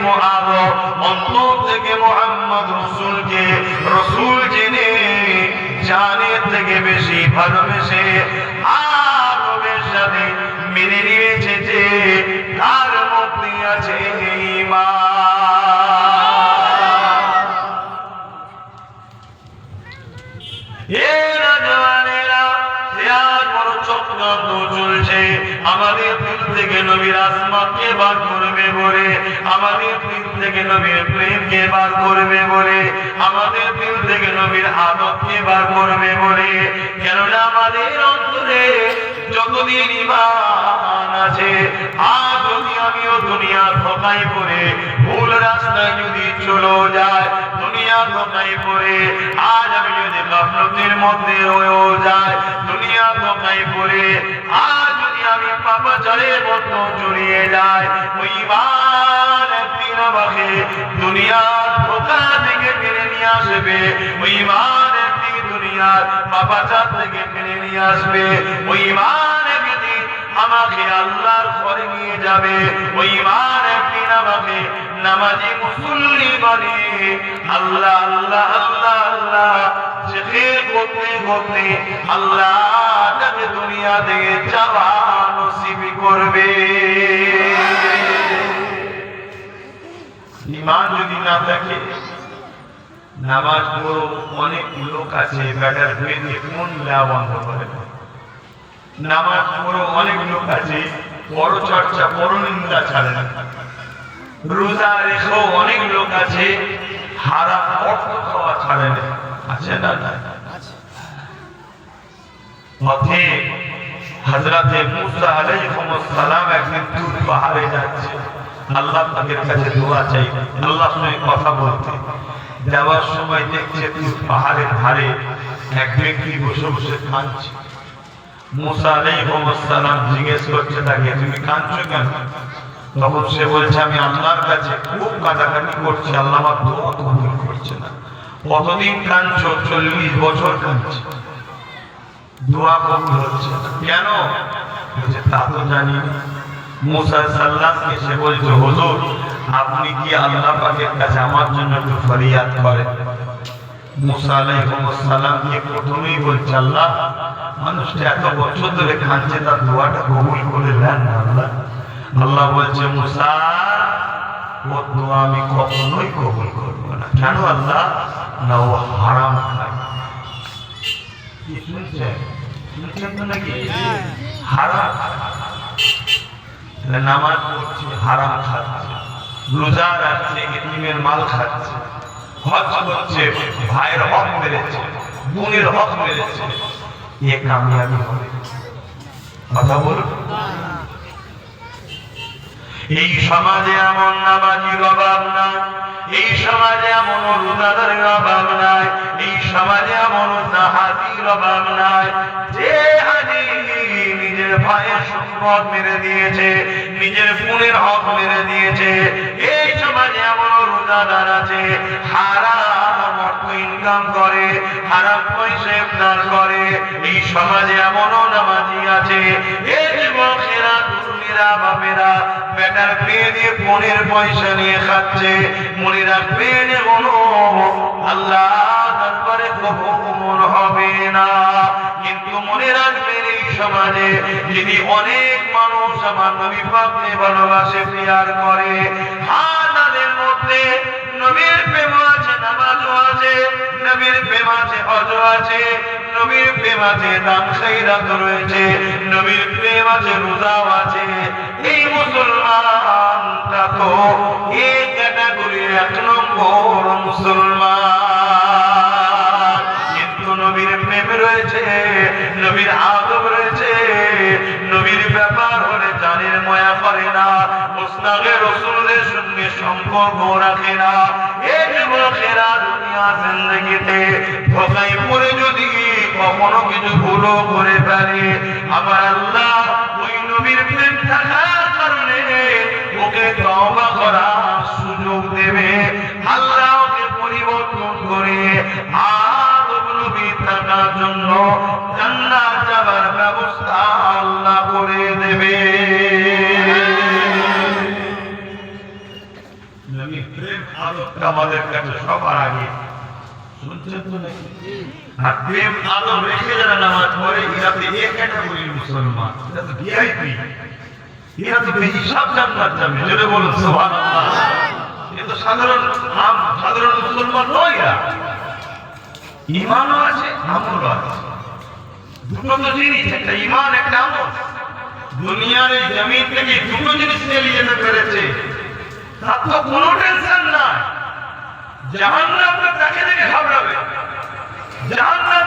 প্রেম অন্তর থেকে মোহাম্মদ রসুলকে, রসুল জেনে জানের থেকে বেশি ভালোবেসে আরবের সাথে মেনে নিয়েছে যে তার মুক্তি আছে আর। আমাদের থেকে নবীর আসমাতকে বার করবে বলে, আমাদের দিল থেকে নবীর প্রেমকে বার করবে বলে, আমাদের দিল থেকে নবীর আদবকে বার করবে বলে। কেননা আমাদের অন্তরে যতদিন ইমান আছে আর যদি আমিও দুনিয়া ধোকায় পড়ে, ভুল রাস্তায় যদি চলো যায়, দুনিয়া ধোকায় পড়ে, আজ আমি যদি গাফলতির মধ্যে রয়েও যায় দুনিয়া ধোকায় পড়ে, আজ আমি মতো জড়িয়ে ওই মান একদিন দুনিয়ার থেকে নিয়ে আসবে। ওই মান একদিন দুনিয়ার থেকে নিয়ে আসবে। ওই মান একদিন আমাকে আল্লাহর ঘরে নিয়ে যাবে। ওই মান একদিন আমাকে নামাজি মুসল্লি আল্লাহ আল্লাহ আল্লাহ আল্লাহ করতে করতে আল্লাহ দুনিয়া থেকে যাওয়া ইমান যদি না থাকে নামাজ পড়ো, অনেক লোক আছে ব্যাটার হয়ে দিয়ে কোন বন্ধ করে নামাজ পড়ো, অনেক লোক আছে, বড় চর্চা, বড় নিন্দা ছাড়ে না। রোজা রেখেও অনেক লোক আছে, হারাম অর্থ খাওয়া ছাড়ে না। আছে না না পথে হযরতে মুসা আলাইহিস সালাম একদিন তুর পাহাড়ে যাচ্ছে। আল্লাহ তাদের কাছে দোয়া চাই আল্লাহর সঙ্গে কথা বলতে। যাওয়ার সময় দেখছে পাহাড়ের ধারে এক ব্যক্তি বসে বসে কাঁদছে। মুসা আলাইহিস সালাম জিজ্ঞেস করছে তাকে, তুমি কাঁদছো কেন? তখন সে বলছে, আমি আল্লাহর কাছে খুব কাঁদাকাটি করছি, আল্লাহ আমার দোয়া কবুল করছে না। কতদিন কাঁদছো? চল্লিশ বছর কাঁদছে। দোয়া কবুল হচ্ছে না। কেন? তা তো জানি না। মুসা সাল্লামকে সে বলছে হুজুর আপনি কি আল্লাহ পাকের কাছে আমার জন্য একটু ফরিয়াদ করেন? মুসা আলাইহিস সালামকে প্রথমেই বলছে আল্লাহ মানুষটা এত বছর ধরে কাঁদছে তার দোয়াটা কবুল করে দেন আল্লাহ। আল্লাহ বলছে মুসা ও দোয়া আমি কখনোই কবুল করব না। কেন আল্লাহ? না ও হারাম খায়। কি শুনছেন? শুনছেন তো নাকি? হারাম। তাহলে নামাজ পড়ছে, হারাম খাচ্ছে, রোজা রাখছে, এতিমের মাল খাচ্ছে, হজ করছে, ভাইয়ের হক মেরেছে, বোনের হক মেরেছে, এ কামিয়াবি হবে। কথা বলুন এই সমাজে এমন নামাজির অভাব নাই, এই সমাজে এমন রোজাদার অভাব নাই, এই সমাজে এমন জাহাজির অভাব নাই, যে হাজি নিজের ভাইয়ের সম্পদ মেরে দিয়েছে নিজের বোনের হক মেরে দিয়েছে। এই সমাজে এমন রোজাদার আছে। হারাম অর্থ ইনকাম করে, হারাম পয়সা ইফতার করে। এই সমাজে নামাজি আছে। এই নিয়ে খাচ্ছে। রাখবে আল্লাহ কবুল হবে না। কিন্তু মনে রাখবেন এই সমাজে যদি অনেক মানুষ আমার নবী পাককে ভালোবাসে প্রিয়ার করে। মধ্যে নবীর প্রেম আছে, নামাজও আছে, নবীর প্রেম আছে আছে, নবীর প্রেম আছে রয়েছে, নবীর প্রেম আছে, রোজাও আছে। এই মুসলমানটা তো এই এক নম্বর মুসলমান। কিন্তু নবীর প্রেম রয়েছে, নবীর আদব না মুসনাগে রসুলের সঙ্গে সম্পর্ক রাখে না। এই যুবকেরা দুনিয়া জিন্দগিতে ধোকায় পড়ে যদি কখনো কিছু ভুলও করে ফেলে আমার আল্লাহ ওই নবীর প্রেম থাকার কারণে ওকে তওবা করার সুযোগ দেবে। আল্লাহ ওকে পরিবর্তন করে আর নবী থাকার জন্য জান্নাত যাবার ব্যবস্থা আল্লাহ করে দেবে। আমাদের কাছে সবার আগে মুসলমান সাধারণ মুসলমান নয় ইমানও আছে, আমলও আছে। দুটো তো জিনিস, একটা ইমান, একটা আমল। দুনিয়ার এই জমিন থেকে দুটো জিনিস নিয়ে যেতে পেরেছে। তার তো কোনো টেনশন নাই। জাহান্নাম তো তাকে দেখে ঘাবড়াবে। জাহান্নাম